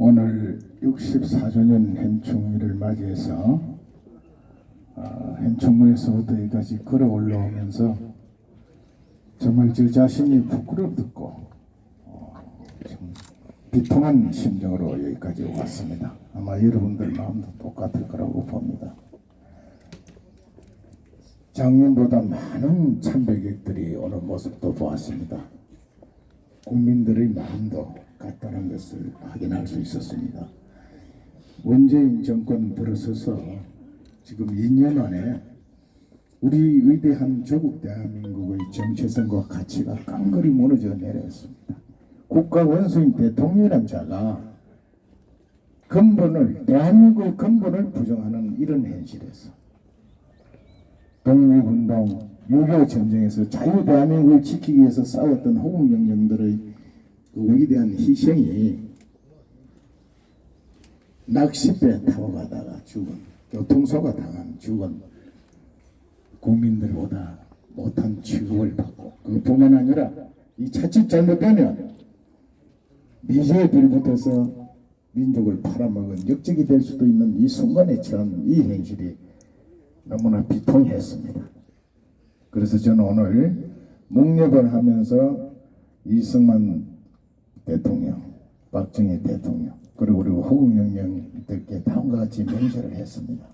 오늘 64주년 현충일을 맞이해서 어, 현충문에서부터 여기까지 걸어 올라오면서 정말 저 자신이 부끄럽고 어, 좀 비통한 심정으로 여기까지 왔습니다. 아마 여러분들 마음도 똑같을 거라고 봅니다. 작년보다 많은 참배객들이 오는 모습도 보았습니다. 국민들의 마음도 같다는 것을 확인할 수 있었습니다. 문재인 정권 들어서서 지금 2년 안에 우리 위대한 조국 대한민국의 정체성과 가치가 깡그리 무너져 내렸습니다. 국가 원수인 대통령이란 자가 근본을 대한민국의 근본을 부정하는 이런 현실에서 독립운동, 6.25 전쟁에서 자유 대한민국을 지키기 위해서 싸웠던 호국 영령들의 그 위대한 희생이 낚싯배 타고 가다가 죽은 교통사고 당한 죽은 국민들보다 못한 취급을 받고 그뿐만 아니라 이 자칫 잘못되면 미제에 빌붙어서 민족을 팔아먹은 역적이 될 수도 있는 이 순간에 처한 이 현실이 너무나 비통했습니다. 그래서 저는 오늘 묵념을 하면서 이승만 대통령, 박정희 대통령, 그리고 우리 호국영령들께 다음과 같이 명세를 했습니다.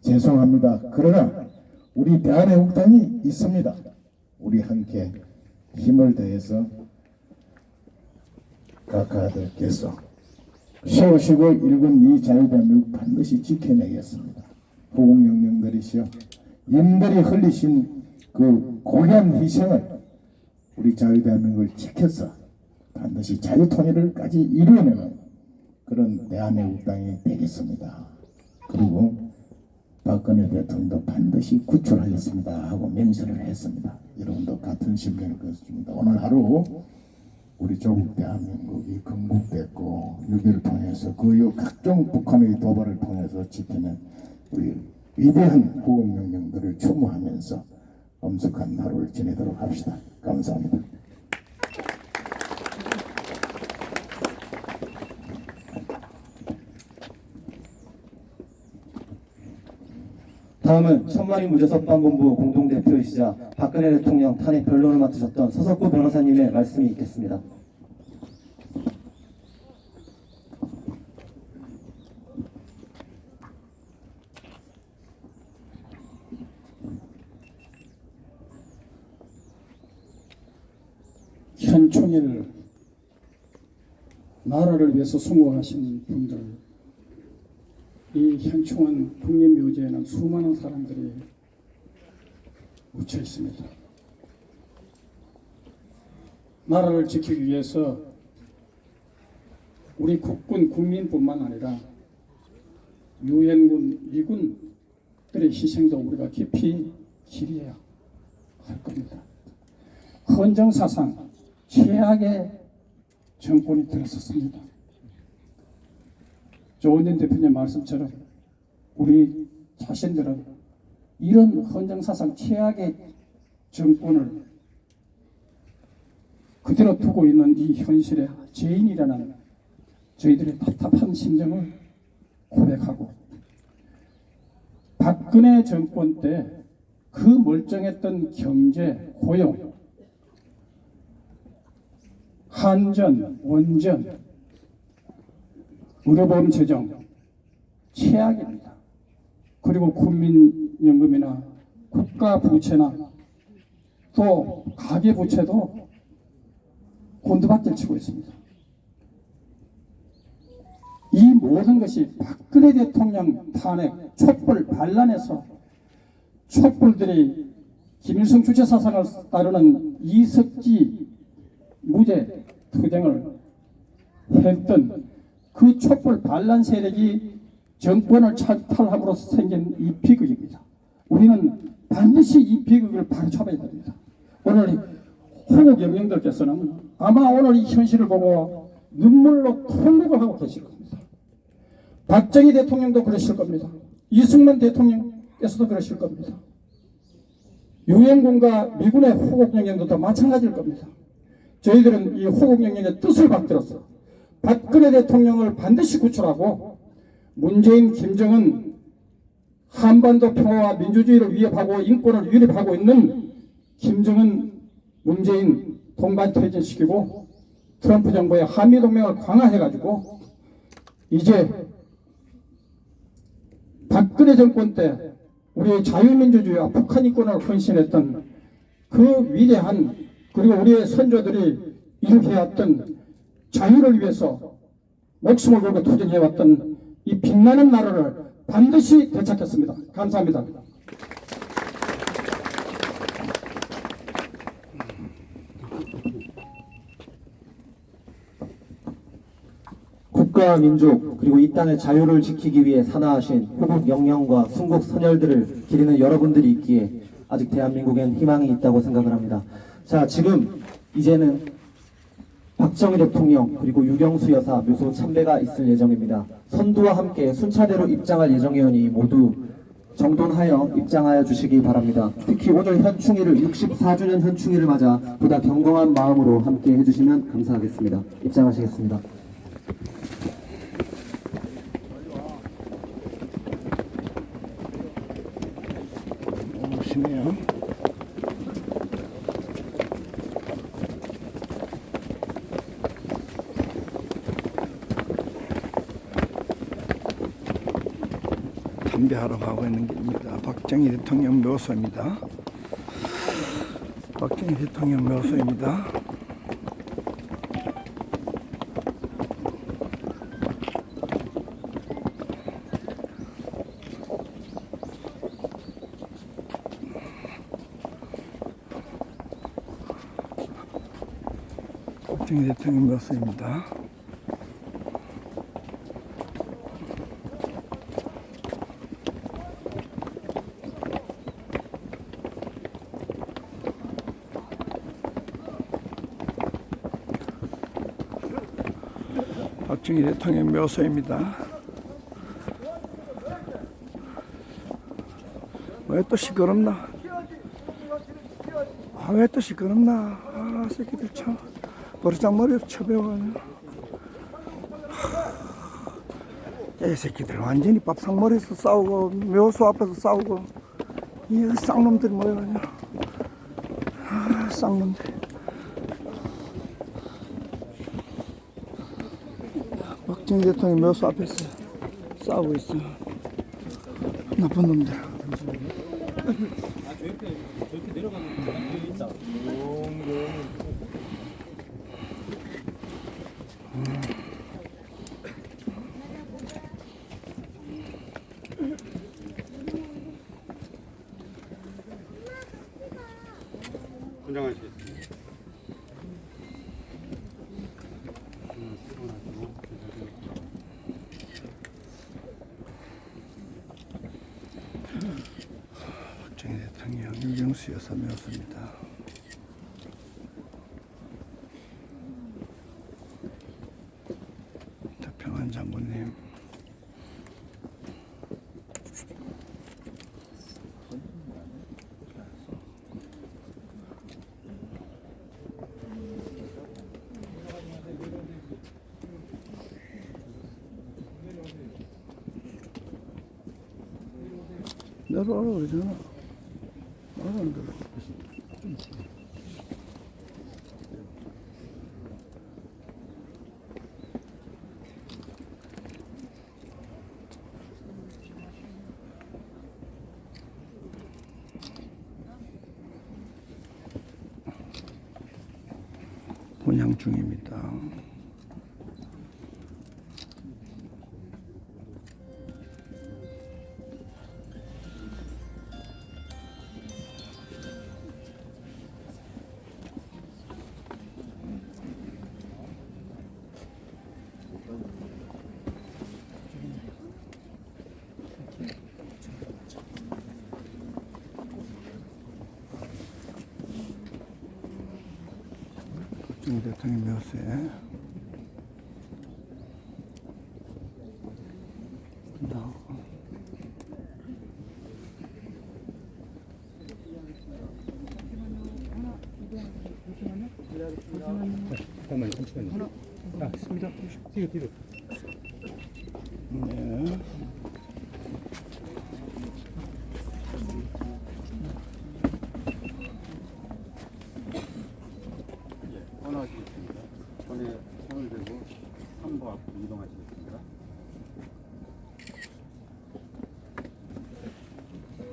죄송합니다. 그러나 우리 대한애국당이 있습니다. 우리 함께 힘을 더해서 각하들께서 세우시고 일군 이 자유대한민국 반드시 지켜내겠습니다. 호국영령들이시여 인들이 흘리신 그 고귀한 희생을 우리 자유대한민국을 지켜서 반드시 자유통일을까지 이루어내는 그런 대한애국당이 되겠습니다. 그리고 박근혜 대통령도 반드시 구출하겠습니다 하고 맹세를 했습니다. 여러분도 같은 심정을 가졌습니다. 오늘 하루 우리 조국 대한민국이 건국됐고 6.1을 통해서 그 각종 북한의 도발을 통해서 지키는 우리 위대한 호국명령들을 추모하면서 엄숙한 하루를 지내도록 합시다. 감사합니다. 다음은 천마리 무죄석방본부 공동대표이시자 박근혜 대통령 탄핵 변론을 맡으셨던 서석구 변호사님의 말씀이 있겠습니다. 현충일 나라를 위해서 수고하시는 분들 이 현충원 국립묘지에는 수많은 사람들이 묻혀 있습니다. 나라를 지키기 위해서 우리 국군 국민뿐만 아니라 유엔군 미군들의 희생도 우리가 깊이 기리해야 할 겁니다. 헌정사상 최악의 정권이 들었었습니다. 조은진 대표님 말씀처럼 우리 자신들은 이런 헌정사상 최악의 정권을 그대로 두고 있는 이 현실의 죄인이라는 저희들의 답답한 심정을 고백하고 박근혜 정권 때 그 멀쩡했던 경제, 고용, 한전, 원전, 의료보험 재정 최악입니다. 그리고 국민연금이나 국가 부채나 또 가계 부채도 곤두박질 치고 있습니다. 이 모든 것이 박근혜 대통령 탄핵 촛불 반란에서 촛불들이 김일성 주체 사상을 따르는 이석기 무죄 투쟁을 했던 그 촛불 반란 세력이 정권을 찬탈함으로 생긴 이 비극입니다. 우리는 반드시 이 비극을 바로 잡아야 됩니다. 오늘 호국 영령들께서는 아마 오늘 이 현실을 보고 눈물로 통곡을 하고 계실 겁니다. 박정희 대통령도 그러실 겁니다. 이승만 대통령께서도 그러실 겁니다. 유엔군과 미군의 호국 영령도 마찬가지일 겁니다. 저희들은 이 호국 영령의 뜻을 받들어서 박근혜 대통령을 반드시 구출하고 문재인, 김정은 한반도 평화와 민주주의를 위협하고 인권을 위협하고 있는 김정은, 문재인 동반 퇴진시키고 트럼프 정부의 한미 동맹을 강화해가지고 이제 박근혜 정권 때 우리의 자유민주주의와 북한 인권을 헌신했던 그 위대한 그리고 우리의 선조들이 이룩해왔던 자유를 위해서 목숨을 걸고 투쟁해왔던 이 빛나는 나라를 반드시 되찾겠습니다. 감사합니다. 국가와 민족 그리고 이 땅의 자유를 지키기 위해 산화하신 호국 영령과 순국 선열들을 기리는 여러분들이 있기에 아직 대한민국엔 희망이 있다고 생각을 합니다. 자 지금 이제는 박정희 대통령 그리고 유경수 여사 묘소 참배가 있을 예정입니다. 선두와 함께 순차대로 입장할 예정이오니 모두 정돈하여 입장하여 주시기 바랍니다. 특히 오늘 현충일을 64주년 현충일을 맞아 보다 경건한 마음으로 함께 해주시면 감사하겠습니다. 입장하시겠습니다. 너무 심해요. 담배하러 가고 있는 길입니다. 박정희 대통령 묘소입니다. 박정희 대통령 묘소입니다. 박정희 대통령 묘소입니다. 박정희 대통령 묘소입니다. 왜 또 시끄럽나? 아, 왜 또 시끄럽나? 아, 새끼들 참 버르장머리 쳐배워가지고. 하, 이 새끼들 완전히 밥상머리에서 싸우고 묘소 앞에서 싸우고 이 쌍놈들이 모여가지고 아, 쌍놈들. 박정희 대통령 묘소 앞에서 싸우고 있어. 나쁜 놈들. 박정희 여사 묘소입니다. 태평한 장군님. 내려와라 그러잖아. 분양 중입니다. 박정희 대통령 묘소에. 나 잠깐만요, 잠시만요. 네. 원하시겠습니다. 손에 손을 대고 한보 앞으로 이동하시겠습니다.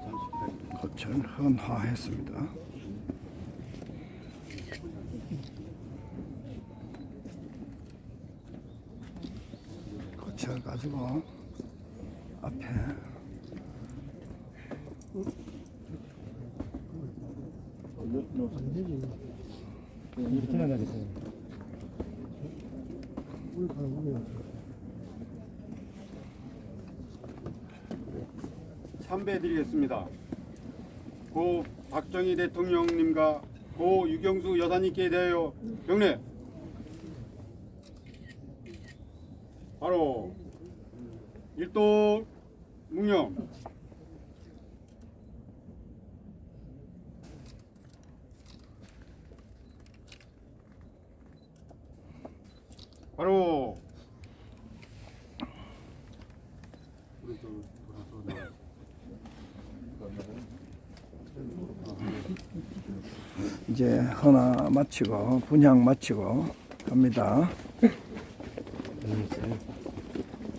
잠시 기다리겠습니다. 거천 헌화했습니다. 거쳐 가지고 앞에 참배드리겠습니다. 고 박정희 대통령님과 고 유경수 여사님께 대하여 경례. 바로 일도 묵령. 바로 돌아서 나와. 이제 헌화 마치고 분향 마치고 갑니다.